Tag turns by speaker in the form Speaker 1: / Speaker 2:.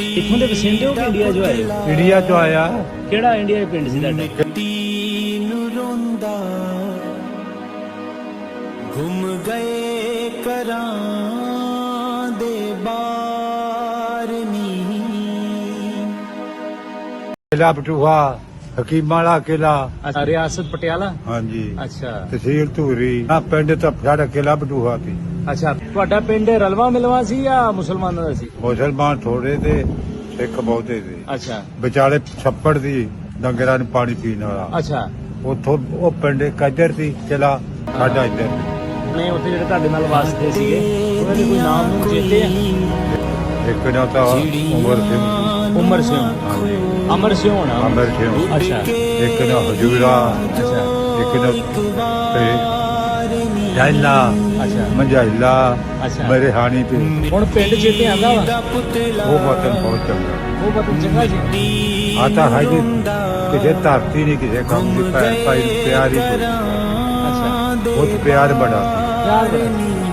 Speaker 1: ਇੱਥੋਂ ਦੇ ਵਸਿੰਦੇ ਹੋ ਕਿ ਇੰਡੀਆ ਜੋ ਆਏ ਹੋ?
Speaker 2: ਇੰਡੀਆ ਤੋਂ ਆਇਆ।
Speaker 1: ਕਿਹੜਾ ਇੰਡੀਆ ਦੇ ਪਿੰਡ ਸੀ ਤੁਹਾਡਾ?
Speaker 3: ਮਿੱਟੀ ਨੂੰ ਰੋਂਦਾ ਗੁੰਮ ਗਏ ਕਰਾਂ ਦੇ ਬਾਰ ਨੀ
Speaker 2: ਕਿਲਾ ਬਟੂਹਾ ਹਕੀਮਾਂ ਵਾਲਾ ਕਿਲਾ
Speaker 1: ਅੱਛਾ ਰਿਆਸਤ ਪਟਿਆਲਾ?
Speaker 2: ਹਾਂਜੀ।
Speaker 1: ਅੱਛਾ।
Speaker 2: ਤਹਿਸੀਲ ਧੂਰੀ। ਆ ਪਿੰਡ ਤਾਂ ਸਾਡਾ ਕਿਲਾ ਬਟੂਹਾ ਸੀ।
Speaker 1: ਅੱਛਾ ਤੁਹਾਡਾ ਪਿੰਡ ਰਲਵਾ ਮਿਲਵਾ ਸੀ ਜਾਂ ਮੁਸਲਮਾਨਾਂ ਦਾ ਸੀ?
Speaker 2: ਮੁਸਲਮਾਨ ਥੋੜੇ ਤੇ ਸਿੱਖ ਬਹੁਤੇ ਸੀ।
Speaker 1: ਅੱਛਾ।
Speaker 2: ਵਿਚਾਲੇ ਛੱਪੜ ਦੀ ਡੰਗਰਾਂ ਨੂੰ ਪਾਣੀ ਪੀਣ ਵਾਲਾ।
Speaker 1: ਅੱਛਾ।
Speaker 2: ਉੱਥੋਂ ਉਹ ਪਿੰਡ ਕੱਜਰ ਸੀ ਕਿਲਾ ਸਾਡਾ ਇੱਧਰ।
Speaker 1: ਨੇ ਉੱਥੇ ਜਿਹੜੇ ਤੁਹਾਡੇ ਨਾਲ ਵਾਸਤੇ ਸੀਗੇ ਉਹਨਾਂ ਦੇ ਕੋਈ ਨਾਮ ਨੂੰ ਚੇਤੇ ਆ?
Speaker 2: ਇੱਕ ਨਾ ਤਾਂ ਉਮਰ ਸਿੰਘ।
Speaker 1: ਉਮਰ ਸਿੰਘ। ਅਮਰ ਸਿੰਘ ਹੋਣਾ।
Speaker 2: ਅਮਰ ਸਿੰਘ।
Speaker 1: ਅੱਛਾ।
Speaker 2: ਇੱਕ ਨਾ ਹਜੂਰਾ।
Speaker 1: ਅੱਛਾ।
Speaker 2: ਇੱਕ ਨਾ ਤੇ ਜੈਲਾ
Speaker 1: ਅੱਛਾ।
Speaker 2: ਮੰਝਾਈਲਾ
Speaker 1: ਅੱਛਾ।
Speaker 2: ਮੇਰੇ ਹਾਣੀ ਪੀ
Speaker 1: ਹੁਣ ਪਿੰਡ ਚੇਤੇ ਆਂਦਾ ਵਾ?
Speaker 2: ਉਹ ਵਤਨ ਬਹੁਤ ਚੰਗਾ।
Speaker 1: ਉਹ ਬਤ ਚੰਗਾ ਜੀ।
Speaker 2: ਆਤਾ ਹੈ ਜੀ ਕਿਸੇ ਧਰਤੀ ਨਹੀਂ ਕਿਸੇ ਕੰਮ ਦੀ ਪੈ- ਪਿਆਰੀ
Speaker 1: ਅੱਛਾ।
Speaker 2: ਬਹੁਤ ਪਿਆਰ ਬੜਾ।
Speaker 1: ਯਾਰ ਬੜਾ।